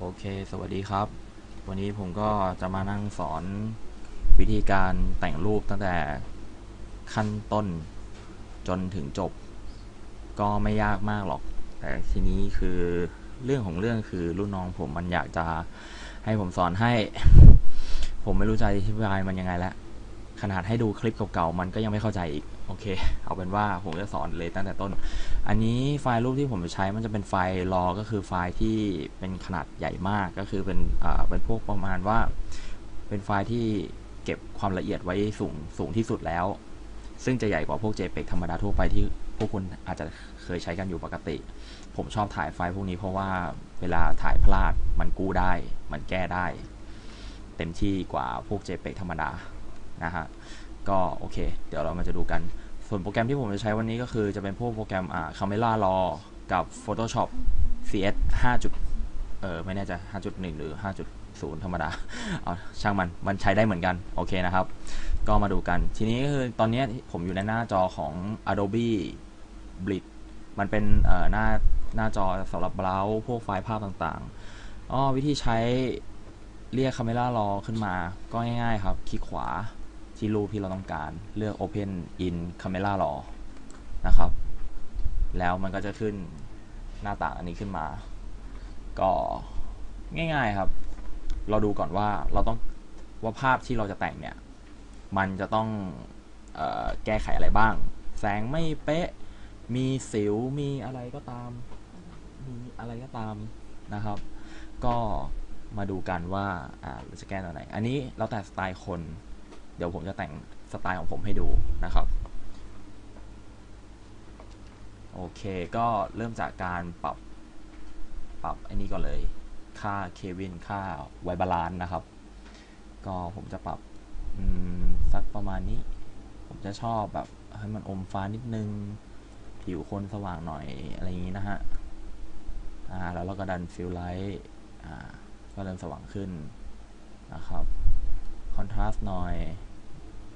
โอเค สวัสดีครับ วันนี้ผมก็จะมานั่งสอนวิธีการแต่งรูปตั้งแต่ขั้นต้นจนถึงจบ ก็ไม่ยากมากหรอก แต่ทีนี้คือเรื่องของเรื่องคือรุ่นน้องผมมันอยากจะให้ผมสอนให้ ผมไม่รู้จะอธิบายมันยังไงแล้วขนาดให้ดูคลิปเก่าๆมันก็ยังไม่เข้าใจอีก โอเค เอาเป็นว่าผมจะสอนเลยตั้งแต่ต้น อันนี้ไฟล์รูปที่ผมจะใช้มันจะเป็นไฟล์รอก็คือไฟล์ที่เป็นขนาดใหญ่มากก็คือเป็นอ่าเป็นพวกประมาณว่า เป็นไฟล์ที่เก็บความละเอียดไว้สูงสูงที่สุดแล้ว ซึ่งจะใหญ่กว่าพวก JPEG ธรรมดาทั่วไปที่พวกคุณอาจจะเคยใช้กันอยู่ปกติ ผมชอบถ่ายไฟล์พวกนี้เพราะว่าเวลาถ่ายพลาดมันกู้ได้ มันแก้ได้ เต็มที่กว่าพวก JPEG ธรรมดานะฮะ ก็โอเค เดี๋ยวเรามาจะดูกัน ส่วนโปรแกรมที่ผมจะใช้วันนี้ก็คือจะเป็นพวกโปรแกรมอ่า Camera Raw กับ Photoshop CS 5จุดเออไม่แน่ใจ5.1 หรือ 5.0 ธรรมดา เอาช่างมัน มันใช้ได้เหมือนกัน โอเคนะครับ ก็มาดูกัน ทีนี้ก็คือตอนนี้ผมอยู่ในหน้าจอของ Adobe Blitz มันเป็นเอ่อหน้าหน้าจอสำหรับเบราว์พวกไฟล์ภาพต่างๆอ๋อวิธีใช้เรียก Camera Raw ขึ้นมาก็ง่ายๆครับ คลิกขวา ที่รูปที่เราต้องการเลือก Open in Camera Raw นะครับ แล้วมันก็จะขึ้นหน้าต่างอันนี้ขึ้นมา ก็ง่ายๆครับ เราดูก่อนว่าเราต้องว่าภาพที่เราจะแต่งเนี่ย มันจะต้องออแก้ไขอะไรบ้าง แสงไม่เป๊ะ มีสิว มีอะไรก็ตาม มีอะไรก็ตามนะครับ ก็มาดูกันว่าเราจะแก้ตัวไหน อันนี้แล้วแต่สไตล์คน เดี๋ยวผมจะแต่งสไตล์ของผมให้ดูนะครับโอเค ก็เริ่มจากการปรับปรับไอ้นี้ก่อนเลย ค่าเควินค่าไวบาลานนะครับ ก็ผมจะปรับสักประมาณนี้ ผมจะชอบแบบให้มันอมฟ้านิดนึง ผิวคนสว่างหน่อยอะไรอย่างนี้นะฮะ อ่า แล้วเราก็ดันฟิลไลท์อ่า ก็เริ่มสว่างขึ้นนะครับ คอนทราสต์หน่อย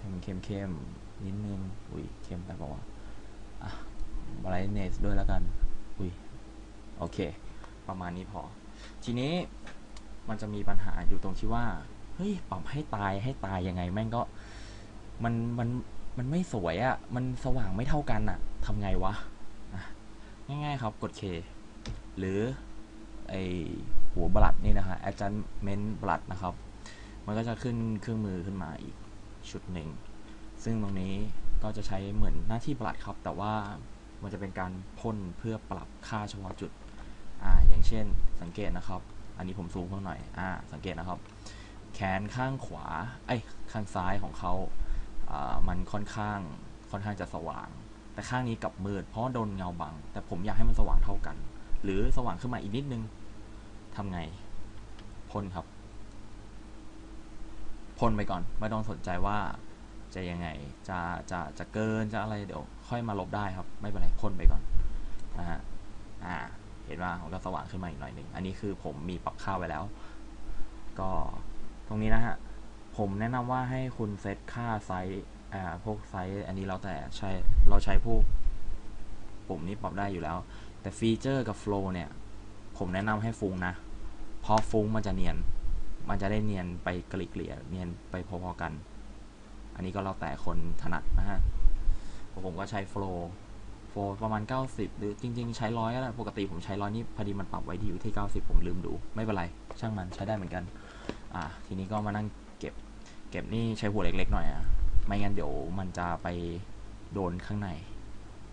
ให้มันเข้มเข้มๆนิดนึง อุ้ยเข้มไปปะวะอะ brightness ด้วยแล้วกัน อุ้ยโอเค ประมาณนี้พอ ทีนี้มันจะมีปัญหาอยู่ตรงที่ว่า เฮ้ยปรับให้ตายให้ตายยังไง แม่งก็มันมันมันไม่สวยอะ่ะ มันสว่างไม่เท่ากันอะ่ะทำไงวะอะง่ายๆครับกด K หรือไอหัวบลัดนี่นะฮะ adjustment บลัดนะครับ มันก็จะขึ้นเครื่องมือขึ้นมาอีก ชุดหนึ่ง ซึ่งตรงนี้ก็จะใช้เหมือนหน้าที่บลัดครับ แต่ว่ามันจะเป็นการพ่นเพื่อปรับค่าเฉพาะจุดอ่าอย่างเช่นสังเกตนะครับ อันนี้ผมซูมเพิ่มหน่อยอ่าสังเกตนะครับ แขนข้างขวาเอ้ข้างซ้ายของเขาอ่ามันค่อนข้างค่อนข้างจะสว่าง แต่ข้างนี้กลับมืดเพราะโดนเงาบัง แต่ผมอยากให้มันสว่างเท่ากัน หรือสว่างขึ้นมาอีกนิดนึงทำไงพ่นครับ พ่นไปก่อน ไม่ต้องสนใจว่าจะยังไงจะจะจะเกินจะอะไรเดี๋ยวค่อยมาลบได้ครับ ไม่เป็นไรพ่นไปก่อนนะฮะอ่าเห็นว่ามันก็สว่างขึ้นมาอีกหน่อยหนึ่งอันนี้คือผมมีปรับค่าไว้แล้ว ก็ตรงนี้นะฮะผมแนะนำว่าให้คุณเซตค่าไซส์อ่าพวกไซส์อันนี้เราแต่ใช้เราใช้พวกปุ่มนี้ปรับได้อยู่แล้ว แต่ฟีเจอร์กับโฟล์เนี่ย ผมแนะนำให้ฟุ้งนะเพราะฟุ้งมันจะเนียน มันจะได้เนียนไปกลิเกลี่ยเนียนไปพอๆกัน อันนี้ก็แล้วแต่คนถนัดนะฮะผมก็ใช้โฟล์โฟล์ประมาณ 90 หรือจริง ๆ ใช้ร้อยก็ได้ปกติผมใช้ร้อยนี่พอดีมันปรับไว้ที่อยู่ที่ 90 ผมลืมดู ไม่เป็นไร ช่างมันใช้ได้เหมือนกัน อ่า ทีนี้ก็มานั่งเก็บ เก็บนี่ใช้หัวเล็กๆหน่อยอะไม่งั้นเดี๋ยวมันจะไปโดนข้างใน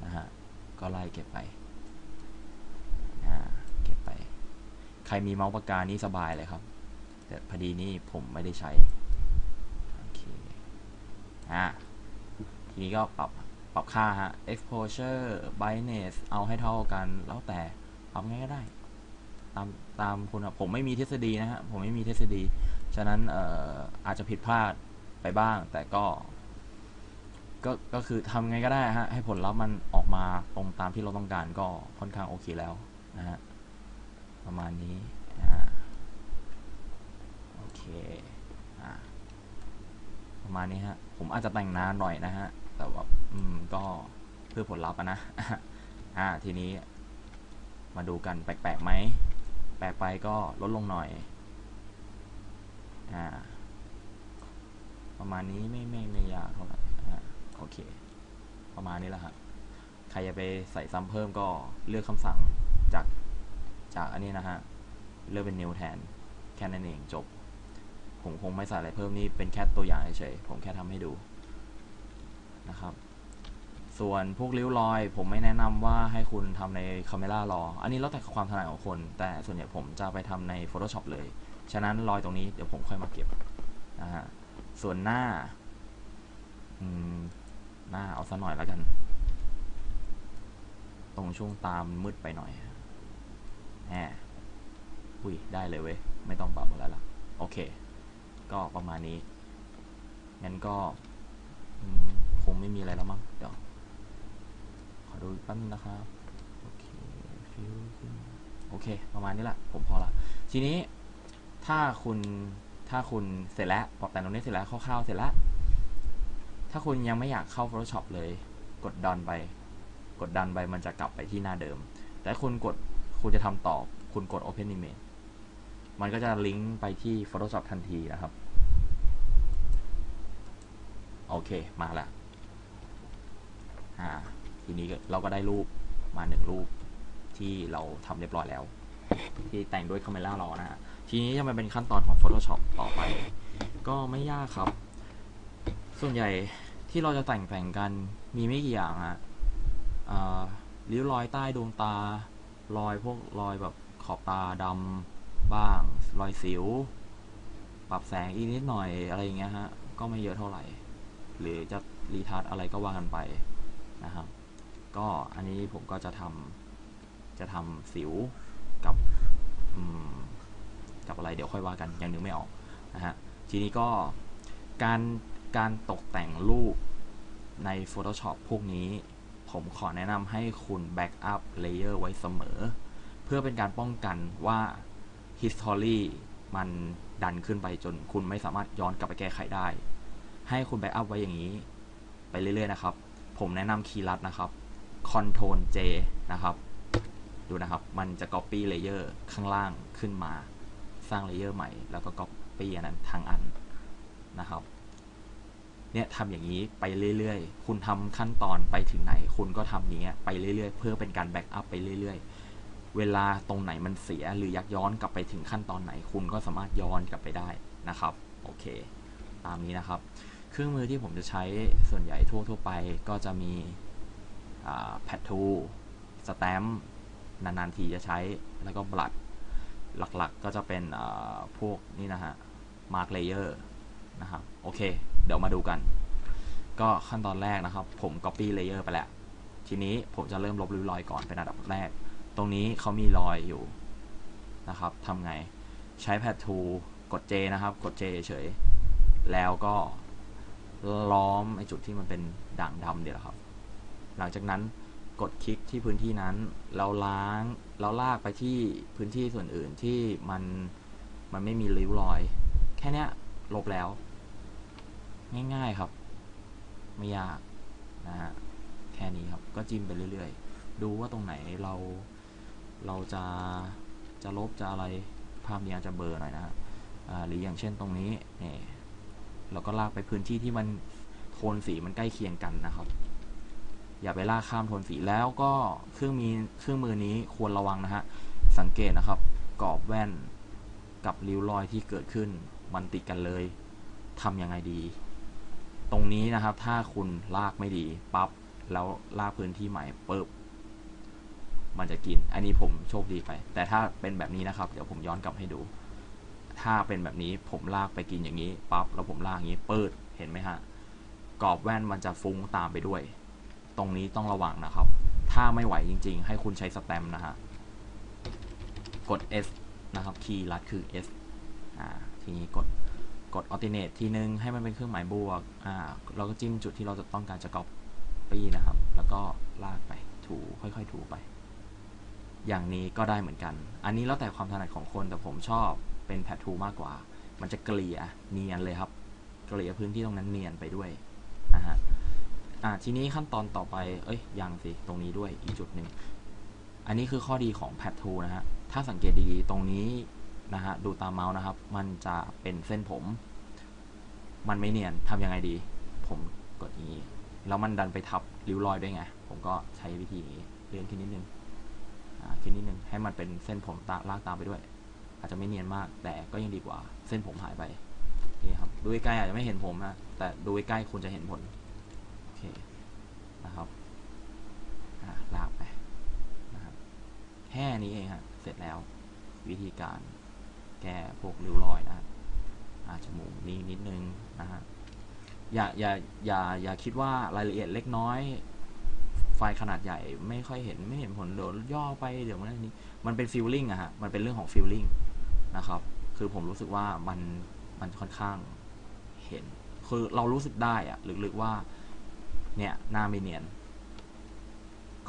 นะฮะก็ไล่เก็บไปอ่าเก็บไป ใครมีเมาส์ปากกานี่สบายเลยครับ แต่พอดีนี่ผมไม่ได้ใช้โอเคอ่าทีนี้ก็ปรับปรับค่าฮะ exposure brightness เอาให้เท่ากัน แล้วแต่ปรับไงก็ได้ ตามตามคุณอะผมไม่มีทฤษฎีนะฮะ ผมไม่มีทฤษฎี ฉะนั้นเอ่ออาจจะผิดพลาดไปบ้าง แต่ก็ ก็ก็คือทำไงก็ได้ฮะ ให้ผลลัพธ์มันออกมาตรงตามที่เราต้องการก็ค่อนข้างโอเคแล้วนะฮะ ประมาณนี้อ่าโอเค อ่าประมาณนี้ฮะ ผมอาจจะแต่งนานหน่อยนะฮะ แต่ว่า อืม ก็เพื่อผลลัพธ์นะ อ่า ทีนี้ มาดูกันแปลกๆไหม แปลกไปก็ลดลงหน่อย อ่า ประมาณนี้ไม่ไม่ไม่ยากเท่าไหร่ อ่า โอเค ประมาณนี้แหละครับใครจะไปใส่ซ้ำเพิ่มก็เลือกคำสั่งจากจากอันนี้นะฮะ เลือกเป็น new แทน แค่นั้นเองจบ ผมคงไม่ใส่อะไรเพิ่มนี่เป็นแค่ตัวอย่างเฉยๆผมแค่ทำให้ดูนะครับ ส่วนพวกริ้วรอย ผมไม่แนะนำว่าให้คุณทำใน Camera Raw อันนี้แล้วแต่ความถนัดของคน แต่ส่วนใหญ่ผมจะไปทำใน Photoshop เลย ฉะนั้นรอยตรงนี้เดี๋ยวผมค่อยมาเก็บนะฮะส่วนหน้าอืมหน้าเอาซะหน่อยแล้วกัน ตรงช่วงตามมืดไปหน่อยแหมอุ้ยได้เลยเว้ย ไม่ต้องปรับอะไรละโอเค ก็ประมาณนี้ งั้นก็คงไม่มีอะไรแล้วมั้ง เดี๋ยว ขอดูแป๊บนึงนะครับ โอเคฟิวโอเค ประมาณนี้แหละ ผมพอละ ทีนี้ ถ้าคุณ ถ้าคุณเสร็จแล้วปรับแต่งตรงนี้เสร็จแล้ว คร่าวๆ เสร็จแล้ว ถ้าคุณยังไม่อยากเข้า Photoshop เลย กดดันไป กดดันไป มันจะกลับไปที่หน้าเดิม แต่คุณกด คุณจะทำต่อ คุณกด Open Image มันก็จะลิงก์ไปที่ Photoshop ทันทีนะครับ โอเคมาล้วอ่าทีนี้เราก็ได้รูปมาหนึ่งรูปที่เราทำเรียบร้อยแล้ว ที่แต่งด้วย Camera Raw นะฮะทีนี้จะมาเป็นขั้นตอนของ Photoshop ต่อไป ก็ไม่ยากครับ ส่วนใหญ่ที่เราจะแต่งแต่งกันมีไม่กี่อย่างอะอ่าริ้วรอยใต้ดวงตา รอยพวกรอยแบบขอบตาดำ บ้าง รอยสิว ปรับแสงอีกนิดหน่อยอะไรอย่างเงี้ยฮะ ก็ไม่เยอะเท่าไหร่ หรือจะรีทัชอะไรก็ว่ากันไปนะครับ ก็อันนี้ผมก็จะทำจะทำสิวกับกับอะไรเดี๋ยวค่อยว่ากันยังนึกไม่ออกนะฮะ ทีนี้ก็การการตกแต่งรูปใน Photoshop พวกนี้ ผมขอแนะนำให้คุณแบ็กอัพเลเยอร์ไว้เสมอ เพื่อเป็นการป้องกันว่า History มันดันขึ้นไปจนคุณไม่สามารถย้อนกลับไปแก้ไขได้ ให้คุณแบ็กอัพไว้อย่างนี้ ไปเรื่อยๆนะครับ ผมแนะนำคีย์ลัดนะครับ Ctrl J นะครับ ดูนะครับ มันจะ Copy Layer ข้างล่างขึ้นมา สร้างเลเยอร์ใหม่ แล้วก็ Copy อันนั้นทางอันนะครับ เนี่ยทำอย่างนี้ไปเรื่อยๆ คุณทำขั้นตอนไปถึงไหน คุณก็ทำอย่างเงี้ยไปเรื่อยๆ เพื่อเป็นการแบ็กอัพไปเรื่อยๆ เวลาตรงไหนมันเสียหรืออยากย้อนกลับไปถึงขั้นตอนไหนคุณก็สามารถย้อนกลับไปได้นะครับโอเค ตามนี้นะครับ เครื่องมือที่ผมจะใช้ส่วนใหญ่ทั่วๆไปก็จะมีแพดทูสแตมป์นานๆทีจะใช้แล้วก็บลัดหลักๆก็จะเป็นพวกนี่นะฮะมาร์กเลเยอร์นะครับโอเค เดี๋ยวมาดูกัน ก็ขั้นตอนแรกนะครับ ผม Copy Layer ไปแล้ว ทีนี้ผมจะเริ่มลบริ้วรอยก่อนเป็นอันดับแรก ตรงนี้เขามีรอยอยู่นะครับทำไงใช้แพดทูกด J นะครับ กด J เฉย แล้วก็ล้อมไอจุดที่มันเป็นด่างดำเดี๋ยวครับ หลังจากนั้นกดคลิกที่พื้นที่นั้นแล้วล้างแล้วลากไปที่พื้นที่ส่วนอื่นที่มันมันไม่มีริ้วรอย แค่เนี้ยลบแล้ว ง่ายๆครับ ไม่ยากนะฮะแค่นี้ครับ ก็จิ้มไปเรื่อยๆ ดูว่าตรงไหนเรา เราจะจะลบจะอะไรภาพนี้อาจจะเบลอหน่อยนะฮะหรืออย่างเช่นตรงนี้นี่เราก็ลากไปพื้นที่ที่มันโทนสีมันใกล้เคียงกันนะครับ อย่าไปลากข้ามโทนสีแล้วก็เครื่องมีเครื่องมือนี้ควรระวังนะฮะสังเกตนะครับกรอบแว่นกับริ้วรอยที่เกิดขึ้นมันติดกันเลยทำยังไงดี ตรงนี้นะครับถ้าคุณลากไม่ดีปั๊บแล้วลากพื้นที่ใหม่ปึ๊บ มันจะกิน อันนี้ผมโชคดีไป แต่ถ้าเป็นแบบนี้นะครับ เดี๋ยวผมย้อนกลับให้ดู ถ้าเป็นแบบนี้ผมลากไปกินอย่างนี้ปั๊บแล้วผมลากอย่างนี้เปิดเห็นไหมฮะกรอบแว่นมันจะฟุ้งตามไปด้วย ตรงนี้ต้องระวังนะครับ ถ้าไม่ไหวจริง ๆ ให้คุณใช้สแตมนะฮะกด S นะครับคีย์ลัดคือ S อ่าทีนี้กดกด alternate ทีนึงให้มันเป็นเครื่องหมายบวกอ่าเราก็จิ้มจุดที่เราจะต้องการจะ copy นะครับ แล้วก็ลากไปถูค่อยๆ ถูไป อย่างนี้ก็ได้เหมือนกัน อันนี้แล้วแต่ความถนัดของคนแต่ผมชอบเป็นแพททูมากกว่า มันจะเกลี่ยเนียนเลยครับ เกลี่ยพื้นที่ตรงนั้นเนียนไปด้วยนะฮะอ่าทีนี้ขั้นตอนต่อไปเอ้ยยังสิตรงนี้ด้วยอีกจุดหนึ่งอันนี้คือข้อดีของแพททูนะฮะถ้าสังเกตดีตรงนี้นะฮะดูตามเมาส์นะครับ มันจะเป็นเส้นผม มันไม่เนียนทำยังไงดี ผมกดนี้ แล้วมันดันไปทับริ้วรอยด้วยไง ผมก็ใช้วิธีนี้เลื่อนขึ้นนิดนึง อ่าขึ้นนิดนึงให้มันเป็นเส้นผมตาลากตามไปด้วย อาจจะไม่เนียนมาก แต่ก็ยังดีกว่า เส้นผมหายไปนี่ครับดูใกล้อาจจะไม่เห็นผมนะแต่ดูใกล้คุณจะเห็นผลโอเคนะครับลากไปนะครับแค่นี้เองฮะเสร็จแล้ว วิธีการแก้พวกริ้วรอยนะอาจจะมูกนี้นิดนึงนะฮะอย่าอย่าอย่าอย่าคิดว่ารายละเอียดเล็กน้อย ไฟล์ขนาดใหญ่ไม่ค่อยเห็นไม่เห็นผลเดี๋ยวย่อไปเดี๋ยวมันนี้มันเป็นฟีลลิ่งอะฮะมันเป็นเรื่องของฟีลลิ่งนะครับ คือผมรู้สึกว่ามันมันค่อนข้างเห็น คือเรารู้สึกได้อะลึกๆว่า เนี่ยหน้าไม่เนียน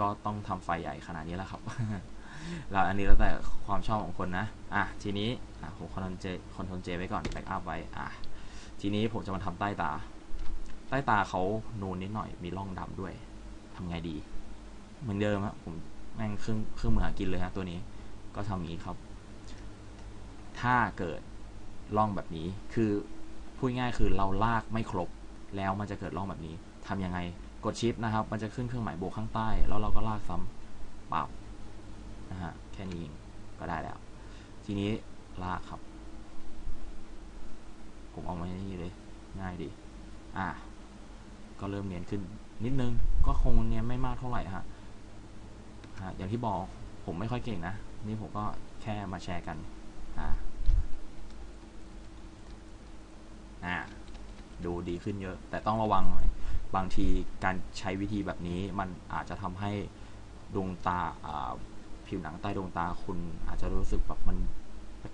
ก็ต้องทำไฟใหญ่ขนาดนี้แหละครับเราอันนี้แล้วแต่ความชอบของคนนะ อะ ทีนี้อะผมคอนโทรลเจคอนโทรลเจไว้ก่อนแบ็กอัพไว้ อะ ทีนี้ผมจะมาทำใต้ตา ใต้ตาเขานูนนิดหน่อย มีร่องดำด้วย ทำไงดี เหมือนเดิมครับผมแม่งเครื่องเครื่องมือหากินเลยฮะตัวนี้ ก็ทำอย่างนี้ครับ ถ้าเกิดร่องแบบนี้ คือพูดง่ายคือเราลากไม่ครบ แล้วมันจะเกิดร่องแบบนี้ทำยังไง กดชิปนะครับ มันจะขึ้นเครื่องหมายโบข้างใต้ แล้วเราก็ลากซ้ำปับนะฮะ แค่นี้เองก็ได้แล้ว ทีนี้ลากครับ ผมเอามานี่เลย ง่ายดี อะ ก็เริ่มเนียนขึ้น นิดนึงก็คงเนียนไม่มากเท่าไหร่ฮะฮะอย่างที่บอกผมไม่ค่อยเก่งนะ นี่ผมก็แค่มาแชร์กันอ่าอ่าดูดีขึ้นเยอะ แต่ต้องระวังหน่อยบางทีการใช้วิธีแบบนี้มันอาจจะทำให้ดวงตาอ่าผิวหนังใต้ดวงตาคุณอาจจะรู้สึกแบบมัน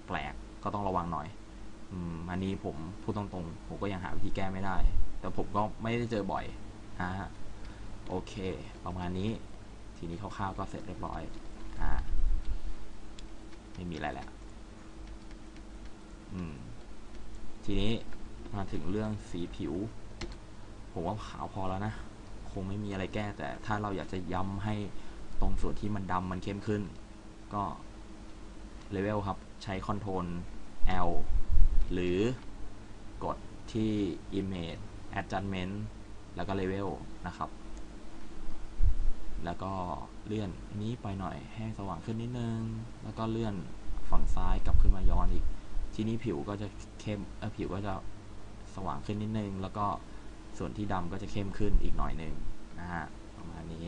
แปลกๆก็ต้องระวังหน่อยอืมอันนี้ผมพูดตรงๆ ผมก็ยังหาวิธีแก้ไม่ได้ แต่ผมก็ไม่ได้เจอบ่อย ฮะโอเค ประมาณนี้ ทีนี้คร่าวๆก็เสร็จเรียบร้อยอ่าไม่มีอะไรแล้วอืมทีนี้มาถึงเรื่องสีผิว ผมว่าขาวพอแล้วนะ คงไม่มีอะไรแก้ แต่ถ้าเราอยากจะย้ำให้ตรงส่วนที่มันดำมันเข้มขึ้น ก็เลเวลครับ ใช้คอนโทรล L หรือกดที่ Image Adjustment แล้วก็ Level นะครับ แล้วก็เลื่อนนี้ไปหน่อยให้สว่างขึ้นนิดนึง แล้วก็เลื่อนฝั่งซ้ายกลับขึ้นมาย้อนอีก ทีนี้ผิวก็จะเข้มเออผิวก็จะสว่างขึ้นนิดนึง แล้วก็ส่วนที่ดำก็จะเข้มขึ้นอีกหน่อยหนึ่งนะฮะประมาณนี้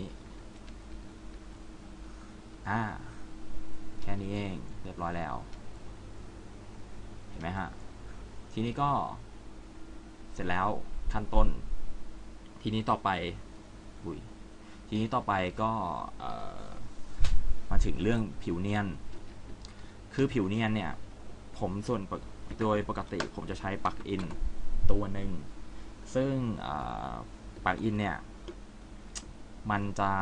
อ่าแค่นี้เองเรียบร้อยแล้ว เห็นไหมฮะทีนี้ก็เสร็จแล้วขั้นต้น ทีนี้ต่อไปอุ้ยทีนี้ต่อไปก็มาถึงเรื่องผิวเนียน คือผิวเนียนเนี่ย ผมส่วนโดยปกติผมจะใช้ปลั๊กอินตัวหนึ่ง ซึ่งปลั๊กอินเนี่ย มันจะ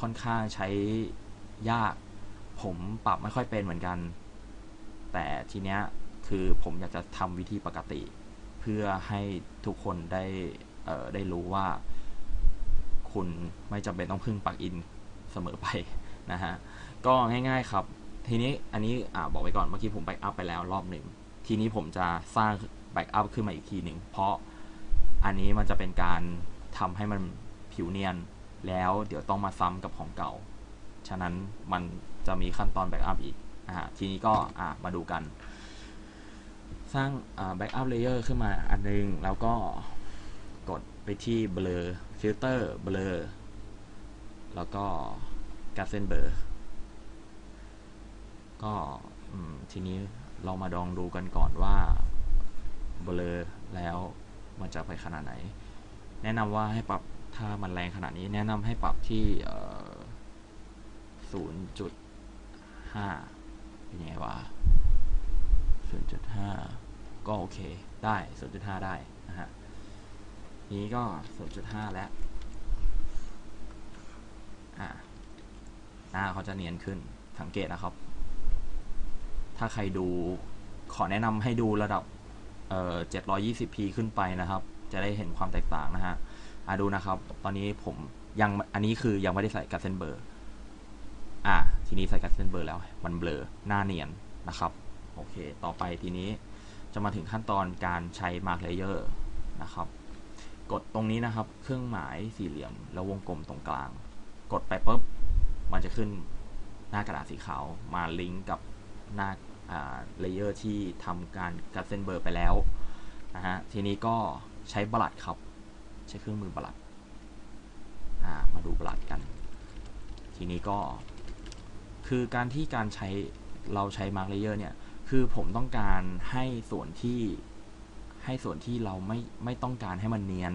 ค่อนข้างใช้ยาก ผมปรับไม่ค่อยเป็นเหมือนกัน แต่ทีเนี้ยคือผมอยากจะทำวิธีปกติ เพื่อให้ทุกคนได้ได้รู้ว่า คุณไม่จำเป็นต้องพึ่งปลั๊กอินเสมอไปนะฮะก็ง่ายๆครับทีนี้อันนี้อบอกไว้ก่อนเมื่อกี้ผมแบ็กอัพไปแล้วรอบหนึ่งทีนี้ผมจะสร้างแบ็กอัพขึ้นมาอีกทีหนึ่งเพราะอันนี้มันจะเป็นการทำให้มันผิวเนียน แล้วเดี๋ยวต้องมาซ้ำกับของเก่า ฉะนั้นมันจะมีขั้นตอนแบ็กอัพอีกอทีนี้ก็มาดูกัน สร้างแบ็กอัพเลเยอร์ขึ้นมาอันนึง แล้วก็กดไปที่เบลอฟิลเตอร์เบลอแล้วก็การเซนเบอร์ก็ทีนี้เรามาดองดูกันก่อนว่าเบลอแล้วมันจะไปขนาดไหน แนะนำว่าให้ปรับถ้ามันแรงขนาดนี้ แนะนำให้ปรับที่ศูนย์จุดห้าเป็นไงวะศูนย์จุดห้า ก็โอเคได้ศูนย์จุดห้าได้นะฮะนี้ก็ศูนย์จุดห้าแล้วอ่าหน้าเขาจะเนียนขึ้นสังเกตนะครับ ถ้าใครดูขอแนะนำให้ดูระดับเอ่อ 720p ขึ้นไปนะครับ จะได้เห็นความแตกต่างนะฮะอ่าดูนะครับ ตอนนี้ผมยังอันนี้คือยังไม่ได้ใส่กัสเซนเบอร์ อ่าทีทีนี้ใส่กัสเซนเบอร์แล้วมันเบลอหน้าเนียนนะครับ โอเค ต่อไปทีนี้ จะมาถึงขั้นตอนการใช้ Mark Layer นะครับ กดตรงนี้นะครับ เครื่องหมายสี่เหลี่ยม แล้ววงกลมตรงกลาง กดไปปุ๊บ มันจะขึ้นหน้ากระดาษสีขาวมาลิงก์กับหน้าเลเยอร์ที่ทำการกัดเซนเบอร์ไปแล้วนะฮะ ทีนี้ก็ใช้บลัดครับ ใช้เครื่องมือบลัดมาดูบลัดกัน ทีนี้ก็คือการที่การใช้เราใช้ Mark Layer เนี่ย คือผมต้องการให้ส่วนที่ให้ส่วนที่เราไม่ไม่ต้องการให้มันเนียน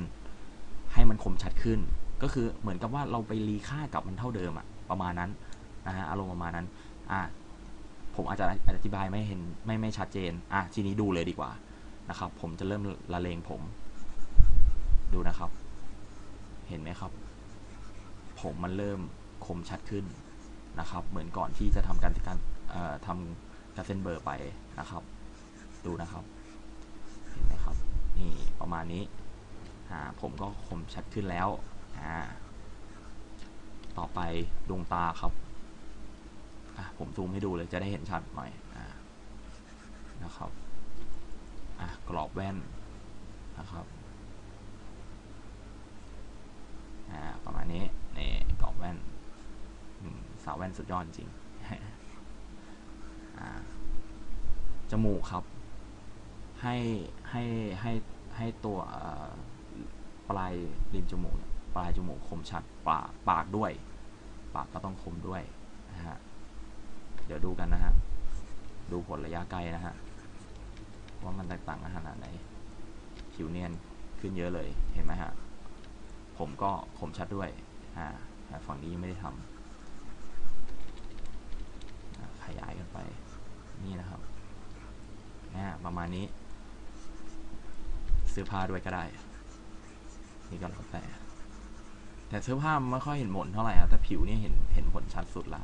ให้มันคมชัดขึ้น ก็คือเหมือนกับว่าเราไปรีค่ากับมันเท่าเดิมอะประมาณนั้นนะฮะอารมณ์ประมาณนั้นอะผมอาจจะอธิบายไม่เห็นไม่ไม่ชัดเจนอะทีนี้ดูเลยดีกว่านะครับ ผมจะเริ่มละเลงผม ดูนะครับ เห็นไหมครับ ผมมันเริ่มคมชัดขึ้นนะครับ เหมือนก่อนที่จะทำการการทำ การเซนเบอร์ไปนะครับ ดูนะครับ เห็นไหมครับ นี่ประมาณนี้อ่าผมก็คมชัดขึ้นแล้วอ่าต่อไปดวงตาครับอะผมซูมให้ดูเลยจะได้เห็นชัดหน่อยอ่านะครับอะกรอบแว่นนะครับอ่าประมาณนี้นี่กรอบแว่นสาวแว่นสุดยอดจริง จมูกครับ ให้ให้ให้ให้ตัวปลายริมจมูกปลายจมูกคมชัดปากปากด้วย ปากก็ต้องคมด้วยนะฮะเดี๋ยวดูกันนะฮะดูผลระยะไกลนะฮะว่ามันแตกต่างกันขนาดไหนผิวเนียนขึ้นเยอะเลยเห็นไหมฮะผมก็คมชัดด้วยอ่าฝั่งนี้ยังไม่ได้ทำขยายกันไปนี่นะครับ นะประมาณนี้ ซื้อผ้าด้วยก็ได้ นี่ก็แล้วแต่แต่เสื้อผ้าไม่ค่อยเห็นผลเท่าไหร่ครับแต่ผิวนี่เห็นเห็นผลชัดสุดละ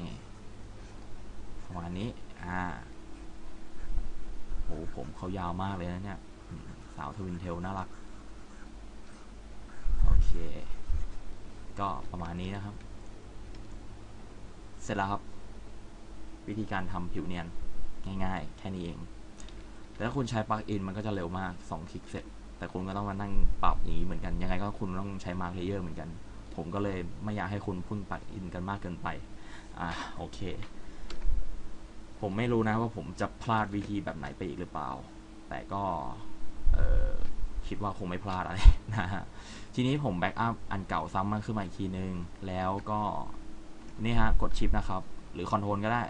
นี่ประมาณนี้ อ่าโอ้ผมเขายาวมากเลยนะเนี่ยสาวทวินเทลน่ารัก โอเค ก็ประมาณนี้นะครับ เสร็จแล้วครับ วิธีการทำผิวเนียน ง่ายๆ แค่นี้เองแต่ถ้าคุณใช้ปลั๊กอินมันก็จะเร็วมาก 2 คลิกเสร็จ แต่คุณก็ต้องมานั่งปรับอย่างนี้เหมือนกัน ยังไงก็คุณต้องใช้มาร์กเลเยอร์เหมือนกัน ผมก็เลยไม่อยากให้คุณพุ่งปลั๊กอินกันมากเกินไป อ่าโอเค ผมไม่รู้นะว่าผมจะพลาดวิธีแบบไหนไปอีกหรือเปล่า แต่ก็เออคิดว่าคงไม่พลาดอะไรนะฮะ ทีนี้ผมแบ็กอัพอันเก่าซ้ำมาขึ้นมาอีกทีนึง แล้วก็นี่ฮะ กดชิปนะครับ หรือคอนโทรลก็ได้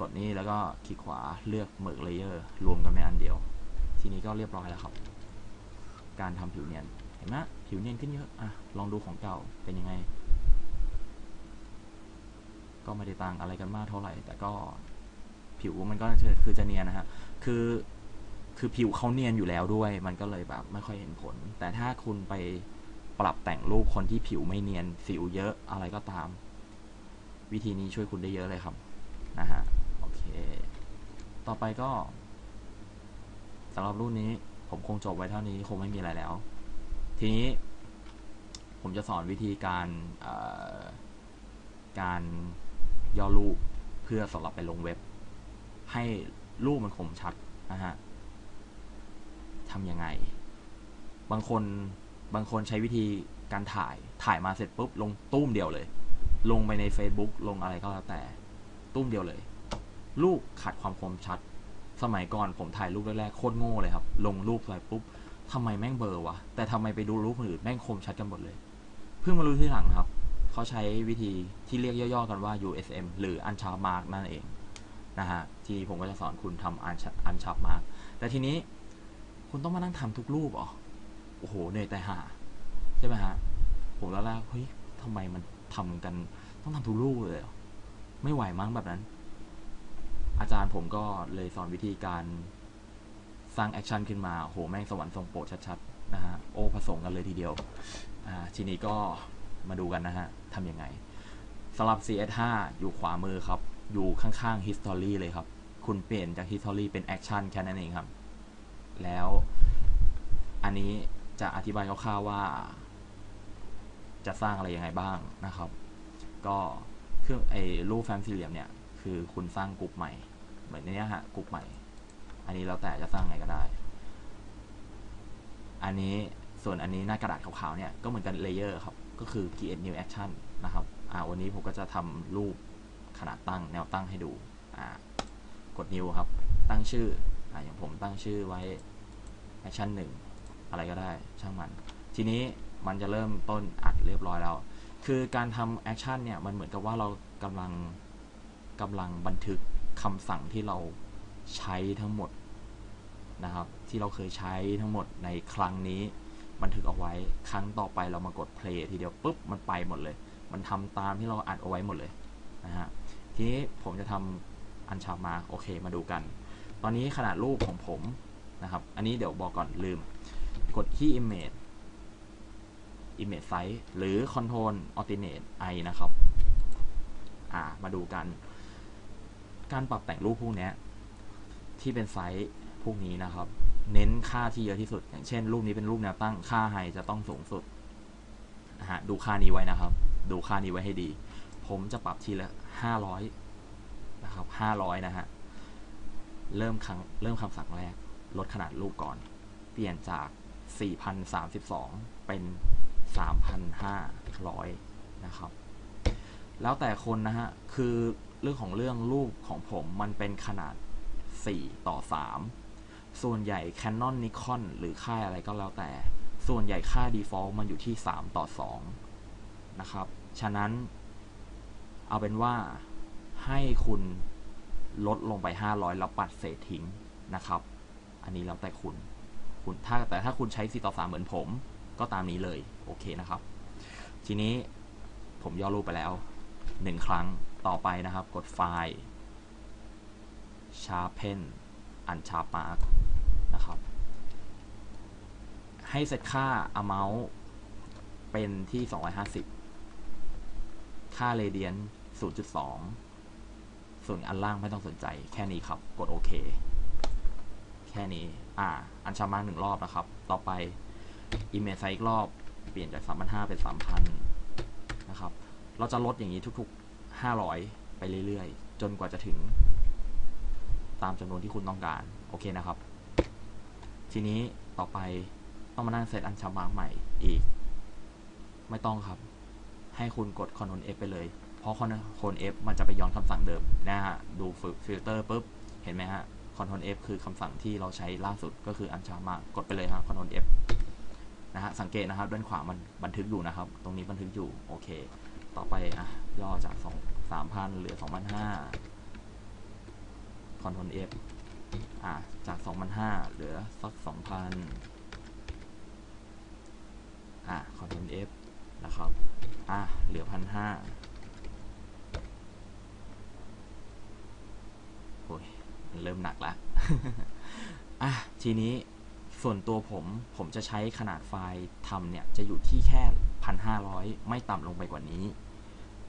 กดนี้แล้วก็คลิกขวาเลือกเมิร์กเลเยอร์รวมกันเป็นอันเดียว ทีนี้ก็เรียบร้อยแล้วครับ การทำผิวเนียน เห็นไหมผิวเนียนขึ้นเยอะอะลองดูของเก่าเป็นยังไง ก็ไม่ได้ต่างอะไรกันมากเท่าไหร่ แต่ก็ผิวมันก็คือจะเนียนนะฮะคือคือผิวเขาเนียนอยู่แล้วด้วย มันก็เลยแบบไม่ค่อยเห็นผล แต่ถ้าคุณไปปรับแต่งรูปคนที่ผิวไม่เนียนสิวเยอะอะไรก็ตาม วิธีนี้ช่วยคุณได้เยอะเลยครับนะฮะ ต่อไปก็สำหรับรุ่นนี้ ผมคงจบไว้เท่านี้คงไม่มีอะไรแล้ว ทีนี้ ผมจะสอนวิธีการการย่อรูปเพื่อสำหรับไปลงเว็บ ให้รูปมันคมชัดนะฮะทำยังไง บางคนบางคนใช้วิธีการถ่ายถ่ายมาเสร็จปุ๊บลงตุ้มเดียวเลย ลงไปใน Facebook ลงอะไรก็แล้วแต่ ตุ้มเดียวเลย รูปขาดความคมชัด สมัยก่อนผมถ่ายรูปแรกๆโคตรโง่เลยครับ ลงรูปไปปุ๊บทำไมแม่งเบอร์วะ แต่ทำไมไปดูรูปคนอื่นแม่งคมชัดกันหมดเลย เพิ่งมารู้ที่หลังครับ เขาใช้วิธีที่เรียกย่อๆกันว่า USM หรือ Unsharp Mark นั่นเองนะฮะ ที่ผมก็จะสอนคุณทำ Unsharp Mark แต่ทีนี้คุณต้องมานั่งทำทุกรูปอ๋อโอ้โหเหนื่อยแต่หาใช่ไหมฮะ ผมแล้วแรกเฮ้ยทำไมมันทำกันต้องทำทุกรูปเลยไม่ไหวมั้งแบบนั้น อาจารย์ผมก็เลยสอนวิธีการสร้างแอคชั่นขึ้นมาโหแม่งสวรรค์ทรงโปรดชัดๆนะฮะโอ้ผสมกันเลยทีเดียวอ่าทีนี้ก็มาดูกันนะฮะทำยังไงสำหรับ CS5 อยู่ขวามือครับ อยู่ข้างๆ History เลยครับ คุณเปลี่ยนจาก History เป็น Action แค่นั้นเองครับ แล้วอันนี้จะอธิบายคร่าวๆว่า จะสร้างอะไรยังไงบ้างนะครับ ก็เครื่องไอ้รูปแฟ้มสี่เหลี่ยมเนี่ย คือคุณสร้างกลุ่มใหม่ เหมือนในเนี้ยฮะกลุ่มใหม่ อันนี้แล้วแต่จะสร้างไงก็ได้ อันนี้ส่วนอันนี้หน้ากระดาษขาวๆเนี่ยก็เหมือนกันเลเยอร์ครับก็คือ create new action นะครับอ่าวันนี้ผมก็จะทำรูปขนาดตั้งแนวตั้งให้ดูอ่ากด new ครับ ตั้งชื่ออ่าอย่างผมตั้งชื่อไว้ action หนึ่งอะไรก็ได้ช่างมัน ทีนี้มันจะเริ่มต้นอัดเรียบร้อยแล้ว คือการทำแอคชั่นเนี่ย มันเหมือนกับว่าเรากำลัง กำลังบันทึกคำสั่งที่เราใช้ทั้งหมดนะครับ ที่เราเคยใช้ทั้งหมดในครั้งนี้ บันทึกเอาไว้ครั้งต่อไปเรามากด play ทีเดียวปุ๊บมันไปหมดเลย มันทำตามที่เราอัดเอาไว้หมดเลยนะฮะทีนี้ผมจะทำอันชามาโอเคมาดูกัน ตอนนี้ขนาดรูปของผมนะครับ อันนี้เดี๋ยวบอกก่อนลืม กดที่ image image size หรือ control alternate i นะครับ อ่ามาดูกัน การปรับแต่งรูปพวกนี้ที่เป็นไซส์พวกนี้นะครับ เน้นค่าที่เยอะที่สุด อย่างเช่น รูปนี้เป็นรูปแนวตั้งค่าไฮจะต้องสูงสุดนะฮะดูค่านี้ไว้นะครับ ดูค่านี้ไว้ให้ดี ผมจะปรับทีละห้าร้อยนะครับห้าร้อยนะฮะเริ่มครั้งเริ่มคำสั่งแรก ลดขนาดรูปก่อน เปลี่ยนจาก 4,032 เป็น 3,500 นะครับ แล้วแต่คนนะฮะ คือ เรื่องของเรื่องรูปของผมมันเป็นขนาด 4 ต่อ 3 ส่วนใหญ่ Canon Nikon หรือค่ายอะไรก็แล้วแต่ ส่วนใหญ่ค่า default มันอยู่ที่ 3 ต่อ 2 นะครับ ฉะนั้น เอาเป็นว่าให้คุณลดลงไป 500 แล้วปัดเศษทิ้งนะครับ อันนี้แล้วแต่คุณ คุณถ้าแต่ถ้าคุณใช้ 4 ต่อ 3 เหมือนผม ก็ตามนี้เลย โอเคนะครับ ทีนี้ผมย่อรูปไปแล้ว 1 ครั้ง ต่อไปนะครับ กดไฟล์ Sharpen Unsharp Mark นะครับ ให้เซตค่า amount เป็นที่ 250 ค่า radian 0.2 ส่วนอันล่างไม่ต้องสนใจ แค่นี้ครับ กดโอเค แค่นี้ อ่า อันชามาหนึ่งรอบนะครับ ต่อไป image size อีกรอบ เปลี่ยนจาก 3,500 เป็น 3,000 นะครับ เราจะลดอย่างนี้ทุก ๆ 500 ไปเรื่อยๆ จนกว่าจะถึง ตามจำนวนที่คุณต้องการ โอเคนะครับ ทีนี้ต่อไปต้องมานั่งเซตอันชามาใหม่อีก ไม่ต้องครับ ให้คุณกด Ctrl F ไปเลย เพราะ Ctrl F มันจะไปย้อนคำสั่งเดิมนะฮะ ดูฟิลเตอร์ปุ๊บ เห็นไหมฮะ Ctrl F คือคำสั่งที่เราใช้ล่าสุดก็คืออันชามากดไปเลยฮะ Ctrl F นะฮะ สังเกตนะครับด้านขวามันบันทึกอยู่นะครับ ตรงนี้บันทึกอยู่ โอเค ต่อไปอะย่อจากสองสามพันเหลือสองพันห้า Ctrl F อะจากสองพันห้าเหลือสักสองพันอะ Ctrl F นะครับ อะเหลือพันห้าโอ้ยมันเริ่มหนักละอะทีนี้ส่วนตัวผมผมจะใช้ขนาดไฟล์ทำเนี่ย จะอยู่ที่แค่พันห้าร้อยไม่ต่ำลงไปกว่านี้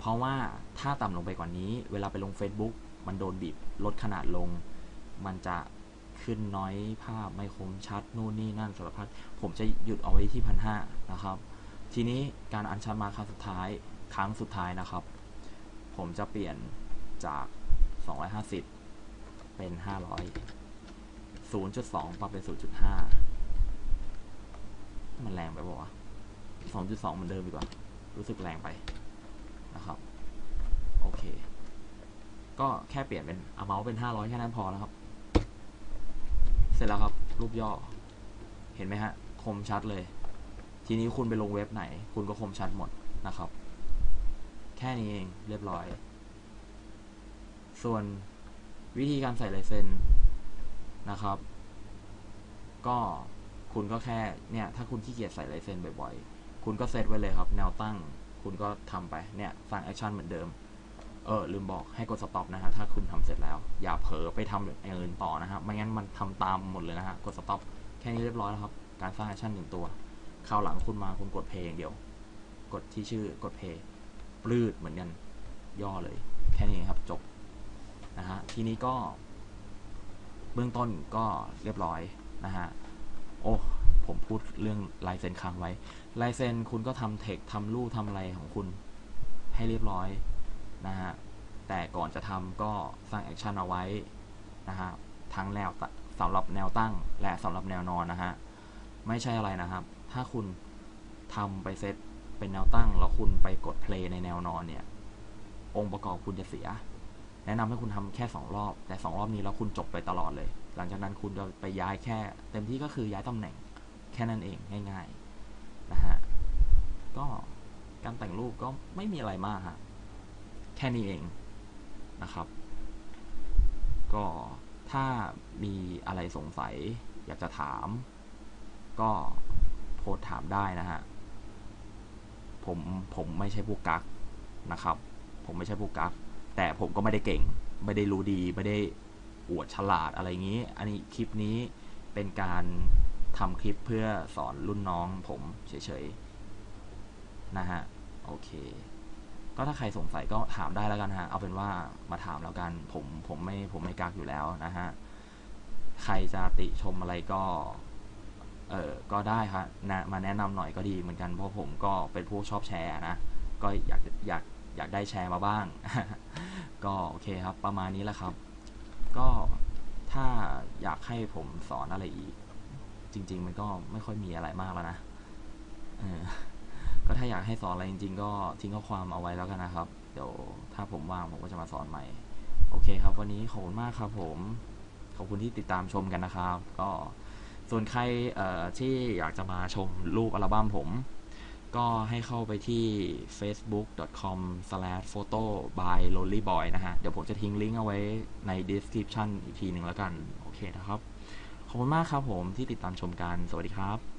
ราะว่าถ้าต่ำลงไปกว่านี้ เวลาไปลง Facebook มันโดนบีบลดขนาดลง มันจะขึ้นน้อยภาพไม่คมชัดนู่นนี่นั่นสารพัดผมจะหยุดเอาไว้ที่พันห้านะครับ ทีนี้การอัญชันมาครั้งสุดท้ายครั้งสุดท้ายนะครับ ผมจะเปลี่ยนจาก 250 เป็น 500 0.2 ปรับเป็น 0.5 มันแรงไปปะวะ2.2 เหมือนเดิมดีกว่า รู้สึกแรงไป นะครับ โอเค ก็แค่เปลี่ยนเป็นเอาเมาส์เป็น 500 แค่นั้นพอแล้วครับ เสร็จแล้วครับ รูปย่อ เห็นไหมฮะ คมชัดเลย ทีนี้คุณไปลงเว็บไหน คุณก็คมชัดหมดนะครับ แค่นี้เองเรียบร้อย ส่วนวิธีการใส่ลายเซ็นนะครับ ก็คุณก็แค่เนี่ย ถ้าคุณขี้เกียจใส่ลายเซ็นบ่อยๆ คุณก็เซตไว้เลยครับ แนวตั้ง คุณก็ทำไปเนี่ยสั่งแอคชั่นเหมือนเดิม เออลืมบอกให้กดสต็อปนะฮะถ้าคุณทำเสร็จแล้ว อย่าเผลอไปทำอย่างอื่นต่อนะฮะไม่งั้นมันทำตามหมดเลยนะฮะกดสต็อปแค่นี้เรียบร้อยแล้วครับ การสร้างแอคชั่นหนึ่งตัวคราวหลังคุณมาคุณกดเพลงเดียว กดที่ชื่อกดเพลงปลืดเหมือนกันย่อเลย แค่นี้ครับจบนะฮะทีนี้ก็ เบื้องต้นก็เรียบร้อยนะฮะโอ้ ผมพูดเรื่องลายเซ็นค้างไว้ลายเซ็นคุณก็ทำเทคทำรูปทำอะไรของคุณให้เรียบร้อยนะฮะแต่ก่อนจะทำก็สร้างแอคชั่นเอาไว้นะฮะทั้งแนวสำหรับแนวตั้งและสำหรับแนวนอนนะฮะไม่ใช่อะไรนะครับ ถ้าคุณทำไปเซตเป็นแนวตั้ง แล้วคุณไปกดเพลย์ในแนวนอนเนี่ย องค์ประกอบคุณจะเสีย แนะนำให้คุณทำแค่สองรอบ แต่สองรอบนี้แล้วคุณจบไปตลอดเลย หลังจากนั้นคุณจะไปย้ายแค่ เต็มที่ก็คือย้ายตำแหน่ง แค่นั้นเองง่ายๆนะฮะก็การแต่งรูปก็ไม่มีอะไรมากฮะแค่นี้เองนะครับ ก็ถ้ามีอะไรสงสัยอยากจะถาม ก็โพสถามได้นะฮะผมผมไม่ใช่ผู้กักนะครับ ผมไม่ใช่ผู้กัก แต่ผมก็ไม่ได้เก่ง ไม่ได้รู้ดี ไม่ได้อวดฉลาดอะไรอย่างนี้ อันนี้คลิปนี้เป็นการ ทำคลิปเพื่อสอนรุ่นน้องผมเฉยๆ นะฮะ โอเค ก็ถ้าใครสงสัยก็ถามได้แล้วกันฮะ เอาเป็นว่ามาถามแล้วกัน ผมผมไม่ผมไม่กักอยู่แล้วนะฮะ ใครจะติชมอะไรก็ เออก็ได้ครับนะมาแนะนำหน่อยก็ดีเหมือนกันเพราะผมก็เป็นผู้ชอบแชร์นะ ก็อยากอยากอยากได้แชร์มาบ้าง ก็โอเคครับ ประมาณนี้แหละครับ ก็ถ้าอยากให้ผมสอนอะไรอีก จริง ๆ มันก็ไม่ค่อยมีอะไรมากแล้วนะเออก็ถ้าอยากให้สอนอะไรจริง ๆ ก็ทิ้งข้อความเอาไว้แล้วกันนะครับ เดี๋ยวถ้าผมว่างผมก็จะมาสอนใหม่ โอเคครับ วันนี้ขอบคุณมากครับผมขอบคุณที่ติดตามชมกันนะครับ ก็ส่วนใครที่อยากจะมาชมรูปอัลบั้มผม ก็ให้เข้าไปที่ facebook.com/photo by lonelyboy นะฮะ เดี๋ยวผมจะทิ้งลิงก์เอาไว้ใน description อีกทีหนึ่งแล้วกัน โอเคนะครับ ขอบคุณมากครับผมที่ติดตามชมกัน สวัสดีครับ